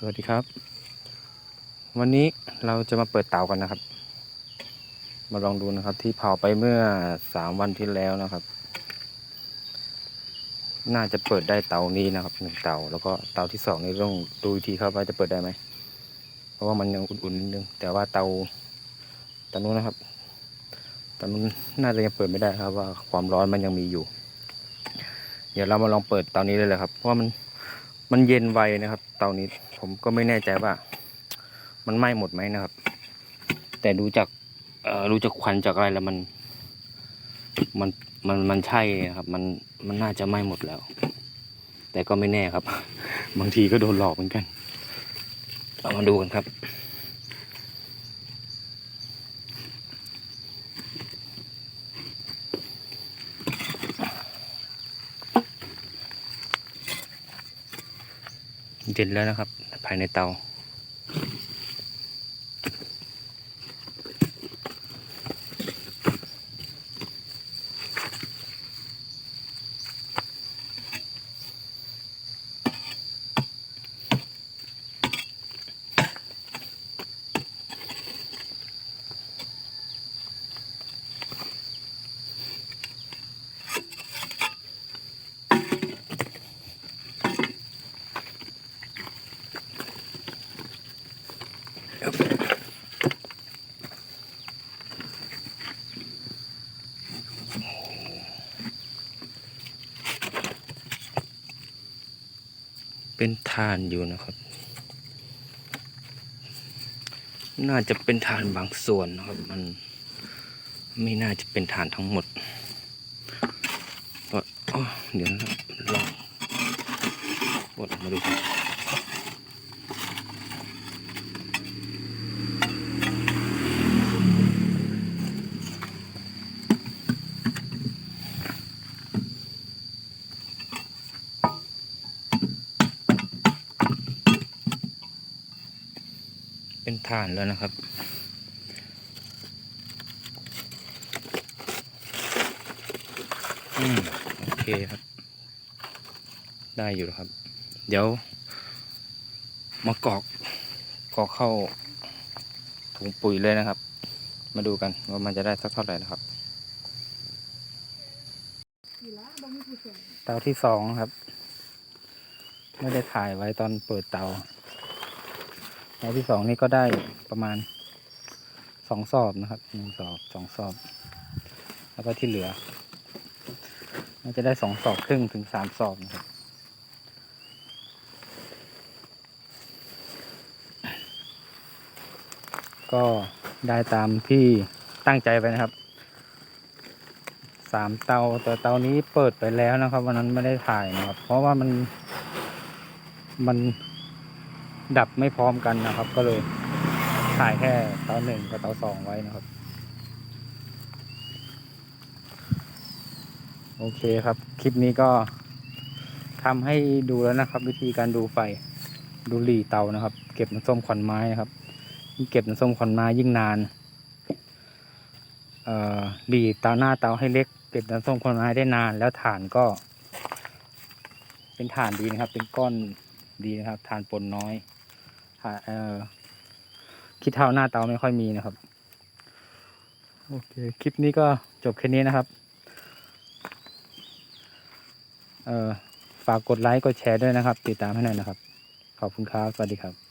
สวัสดีครับ วันนี้เราจะมาเปิดเตากันนะครับ มาลองดูนะครับ ที่เผาไปเมื่อสามวันที่แล้วนะครับ น่าจะเปิดได้เตานี้นะครับหนึ่งเตาแล้วก็เตาที่สองนี่ต้องดูทีครับว่าจะเปิดได้ไหมเพราะว่ามันยังอุ่นๆนิดนึงแต่ว่าเตาตานู้นนะครับตานู้นน่าจะยังเปิดไม่ได้ครับ ว่าความร้อนมันยังมีอยู่ เดี๋ยวเรามาลองเปิดเตานี้เลยเลยครับ เพราะว่ามันมันเย็นไวนะครับ เตานี้ ผมก็ไม่แน่ใจว่า มันไหม้หมดไหมนะครับ แต่ดูจากดูจากควันจากอะไรแล้วมัน มันมันมันใช่นะครับ มันมันน่าจะไหม้หมดแล้ว แต่ก็ไม่แน่ครับ บางทีก็โดนหลอกเหมือนกันเรามาดูกันครับเย็นแล้วนะครับ ภายในเตา เป็นฐานอยู่นะครับ น่าจะเป็นฐานบางส่วนนะครับ มันไม่น่าจะเป็นฐานทั้งหมดก็เดี๋ยวนะครับลองกดมาดูครับ เป็นฐานแล้วนะครับ อืมโอเคครับ ได้อยู่แล้วครับ เดี๋ยว มากรอกกรอกเข้าถุงปุ๋ยเลยนะครับ มาดูกันว่ามันจะได้สักเท่าไหร่นะครับเตาที่สองครับ ไม่ได้ถ่ายไว้ตอนเปิดเตา เตาที่สองนี่ก็ได้ประมาณสองสอบนะครับหนึ่งสอบสองสอบ แล้วก็ที่เหลือน่าจะได้สองสอบครึ่งถึงสามสอบนะครับก็ได้ตามที่ตั้งใจไปนะครับสามเตาแต่เตานี้เปิดไปแล้วนะครับ วันนั้นไม่ได้ถ่ายนะครับ เพราะว่ามันมัน ดับไม่พร้อมกันนะครับ ก็เลยถ่ายแค่เตาหนึ่งกับเตาสองไว้นะครับ โอเคครับ คลิปนี้ก็ทำให้ดูแล้วนะครับ วิธีการดูไฟดูหลีเตานะครับ เก็บน้ำส้มขวัญไม้นะครับยิ่งเก็บน้ำส้มขวัญไม้ยิ่งนานเอ่อหลีเตาหน้าเตาให้เล็กเก็บน้ำส้มขวัญไม้ได้นาน แล้วฐานก็ เป็นฐานดีนะครับ เป็นก้อนดีนะครับ ฐานปนน้อย ฐาเออคิดเท่าหน้าเตาไม่ค่อยมีนะครับ โอเค คลิปนี้ก็จบแค่นี้นะครับ เออฝากกดไลค์ กดแชร์ด้วยนะครับ ติดตามให้หน่อยนะครับ ขอบคุณครับ สวัสดีครับ